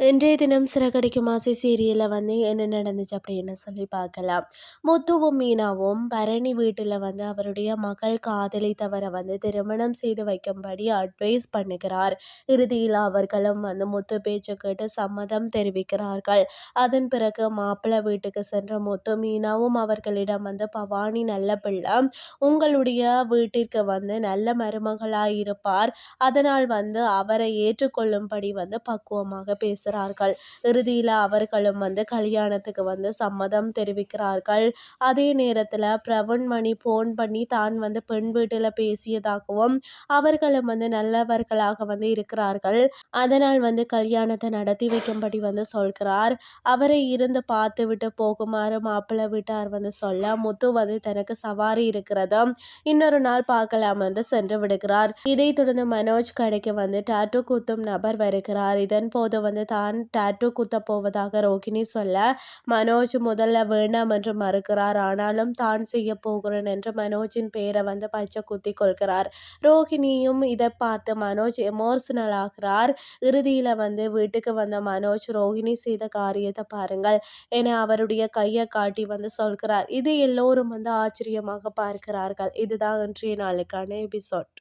இன்றைய தினம் சிறகடிக்கும் ஆசை சீரியலில் வந்து என்ன நடந்துச்சு அப்படின்னு சொல்லி பார்க்கலாம். முத்துவும் மீனாவும் பரணி வீட்டில் வந்து அவருடைய மகள் காதலித்தவரை வந்து திருமணம் செய்து வைக்கும்படி அட்வைஸ் பண்ணுகிறார். இறுதியில் அவர்களும் வந்து முத்து பேச்சு கேட்டு சம்மதம் தெரிவிக்கிறார்கள். அதன் பிறகு மாப்பிள்ளை வீட்டுக்கு சென்ற முத்து மீனாவும் அவர்களிடம் வந்து பவானி நல்ல பிள்ளை. உங்களுடைய வீட்டிற்கு வந்து நல்ல மருமகளாக இருப்பார் அதனால் வந்து அவரை ஏற்றுக்கொள்ளும்படி வந்து பக்குவமாக பேச பேசுகிறார்கள். இறுதியில் அவர்களும் வந்து கல்யாணத்துக்கு வந்து சம்மதம் தெரிவிக்கிறார்கள். அதே நேரத்தில் பிரவண் மணி ஃபோன் பண்ணி தான் வந்து பெண் வீட்டில் பேசியதாகவும் அவர்களும் வந்து நல்லவர்களாக வந்து இருக்கிறார்கள். அதனால் வந்து கல்யாணத்தை நடத்தி வைக்கும்படி வந்து சொல்கிறார். அவரை இருந்து பார்த்து விட்டு போகுமாறு மாப்பிள்ளை வீட்டார் வந்து சொல்ல முத்து வந்து தனக்கு சவாரி இருக்கிறது. இன்னொரு நாள் பார்க்கலாம் என்று சென்று விடுகிறார். இதை தொடர்ந்து மனோஜ் கடைக்கு வந்து டாட்டூ குத்தும் நபர் வருகிறார். இதன் போது வந்து தான் டாட்டூ குத்த போவதாக ரோகிணி சொல்ல மனோஜ் முதல்ல வேண்டாம் என்று மறுக்கிறார். ஆனாலும் தான் செய்ய போகிறேன் என்று மனோஜின் பேரை வந்து பச்சை குத்தி கொள்கிறார். ரோகிணியும் இதை பார்த்து மனோஜ் எமோஷனல் ஆகிறார். இறுதியில் வந்து வீட்டுக்கு வந்த மனோஜ் ரோஹிணி செய்த காரியத்தை பாருங்கள் என அவருடைய கையை காட்டி வந்து சொல்கிறார். இது எல்லோரும் வந்து ஆச்சரியமாக பார்க்கிறார்கள். இதுதான் இன்றைய நாளுக்கான எபிசோட்.